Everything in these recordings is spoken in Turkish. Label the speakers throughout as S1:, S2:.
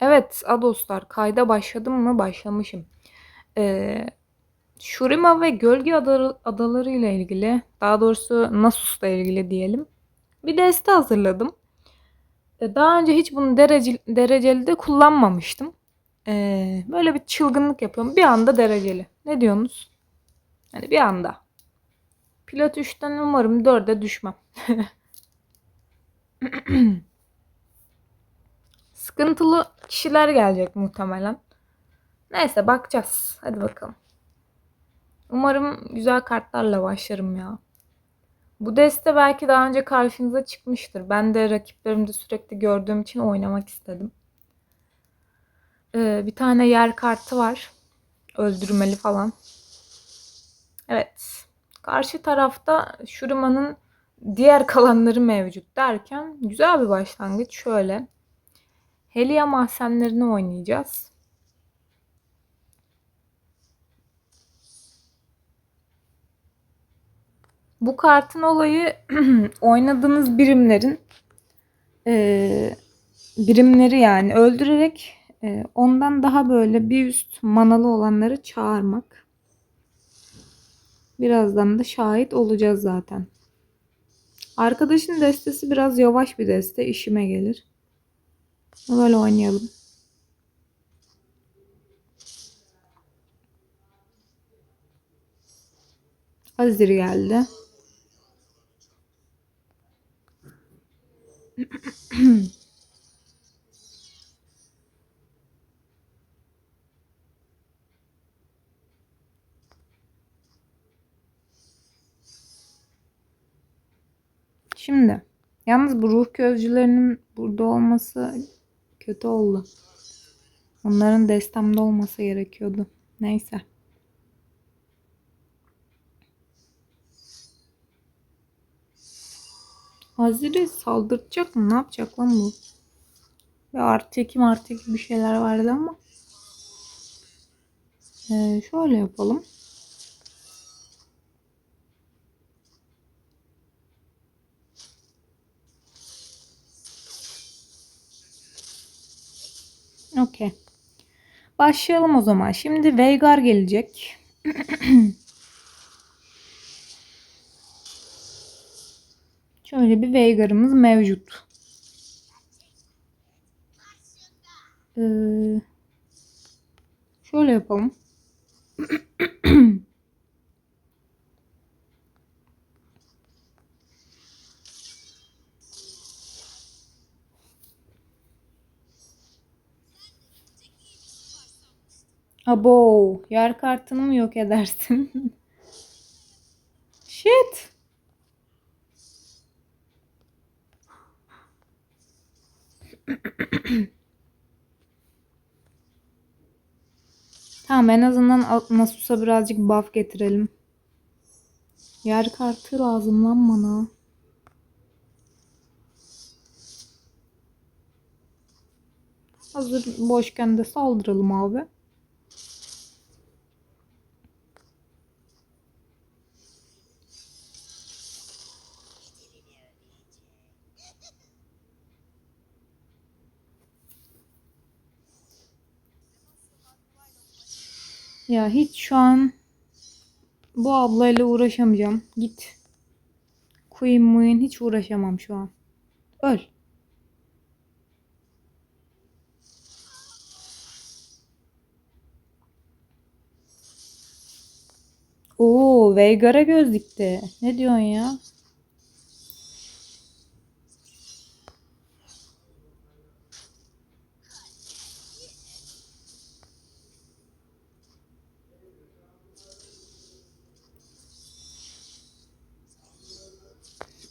S1: Evet, Adoslar kayda başladım mı? Başlamışım. Ee, Shurima ve Gölge Adaları, ile ilgili, daha doğrusu Nasus'la ilgili diyelim. Bir deste hazırladım. Ee, daha önce hiç bunu derece, dereceli de kullanmamıştım. Ee, böyle bir çılgınlık yapıyorum. Bir anda dereceli. Ne diyorsunuz? Hani bir anda. Pilot 3'ten umarım 4'e düşmem. Sıkıntılı kişiler gelecek muhtemelen. Neyse bakacağız. Hadi bakalım. Umarım güzel kartlarla başlarım ya. Bu deste belki daha önce karşınıza çıkmıştır. Ben de rakiplerimde sürekli gördüğüm için oynamak istedim. Ee, bir tane yer kartı var. Öldürmeli falan. Evet. Karşı tarafta Shurima'nın diğer kalanları mevcut derken güzel bir başlangıç. Şöyle. Helia mahzenlerini oynayacağız. Bu kartın olayı oynadığınız birimlerin e, birimleri yani öldürerek e, ondan daha böyle bir üst manalı olanları çağırmak. Birazdan da şahit olacağız zaten. Arkadaşın destesi biraz yavaş bir deste. işime gelir. Böyle oynayalım. Azir geldi. Şimdi yalnız bu ruh gözcülerinin burada olması kötü oldu. Onların destemde olması gerekiyordu. Neyse. Hazire saldıracak mı? Ne yapacak lan bu? Bir artı iki artı iki bir şeyler vardı ama. Ee, şöyle yapalım. Okey. Başlayalım o zaman. Şimdi Veigar gelecek. Şöyle bir Veigar'ımız mevcut. Ee, şöyle yapalım. Abo, yer kartını mı yok edersin? Shit. Tamam en azından Nasus'a birazcık buff getirelim. Yer kartı lazım lan bana. Hazır boşken de saldıralım abi. Ya hiç şu an bu ablayla uğraşamayacağım. Git. Queen Muin hiç uğraşamam şu an. Öl. Oo, Veigar'a göz dikti. Ne diyorsun ya?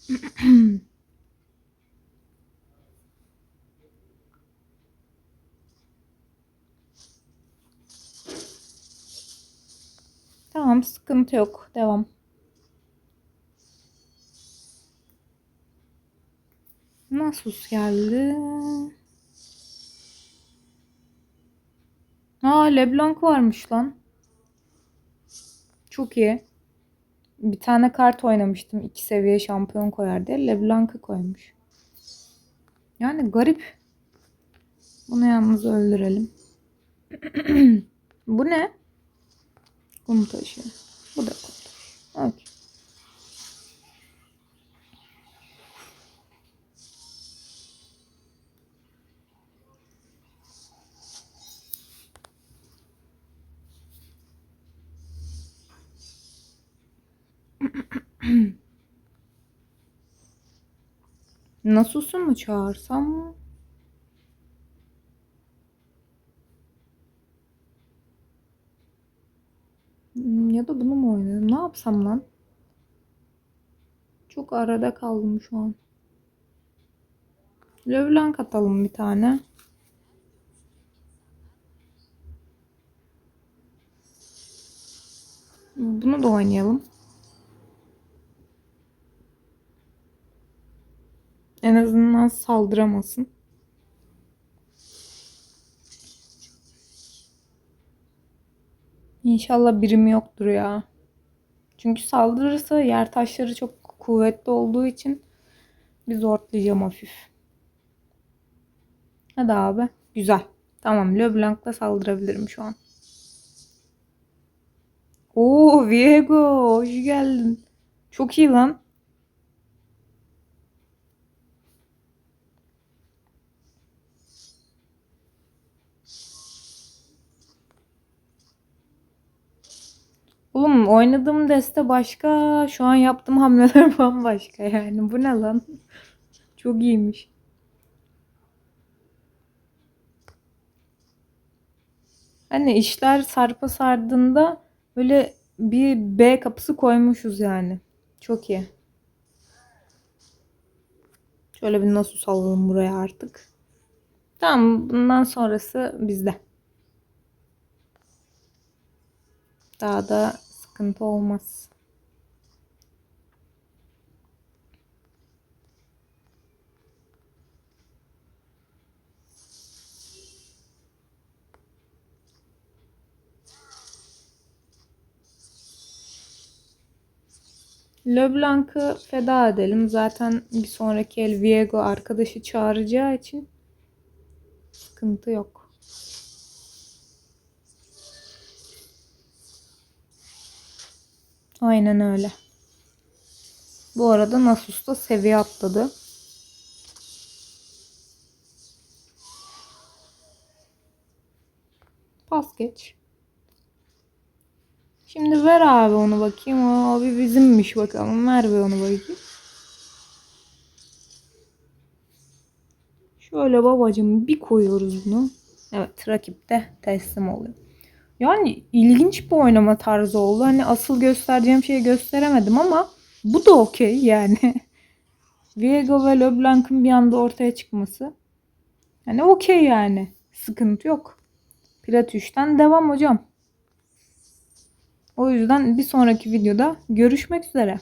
S1: Tamam sıkıntı yok. Devam. Nasus geldi. Aa Leblanc varmış lan. Çok iyi. Bir tane kart oynamıştım. iki seviye şampiyon koyar diye. Leblanc'ı koymuş. Yani garip. Bunu yalnız öldürelim. Bu ne? Kum taşı. Bu da kum taşı. Okey. Nasus'u mu çağırsam? Hmm, Ya da bunu mu oynayalım? Ne yapsam lan? Çok arada kaldım şu an. Leblanc atalım bir tane. Bunu da oynayalım. En azından saldıramasın. İnşallah birimi yoktur ya. Çünkü saldırırsa yer taşları çok kuvvetli olduğu için bir zortlayacağım hafif. Hadi abi. Güzel. Tamam. Leblanc'la saldırabilirim şu an. Oo Viego. Hoş geldin. Çok iyi lan. Oynadığım deste başka. Şu an yaptığım hamleler bambaşka yani. Bu ne lan? Çok iyiymiş. Hani işler sarpa sardığında böyle bir B kapısı koymuşuz yani. Çok iyi. Şöyle bir nasıl salalım buraya artık. Tamam bundan sonrası bizde. Daha da sıkıntı olmaz. Leblanc'ı feda edelim. Zaten bir sonraki el Viego arkadaşı çağıracağı için sıkıntı yok. Aynen öyle. Bu arada Nasus da seviye atladı. Pas geç. Şimdi ver abi onu bakayım. O abi bizimmiş bakalım. Ver bir onu bakayım. Şöyle babacığım bir koyuyoruz bunu. Evet rakip de teslim oluyor. Yani ilginç bir oynama tarzı oldu. Hani asıl göstereceğim şeyi gösteremedim ama bu da okey yani. Viego ve LeBlanc'ın bir anda ortaya çıkması. Yani okey yani. Sıkıntı yok. Plat 3'ten devam hocam. O yüzden bir sonraki videoda görüşmek üzere.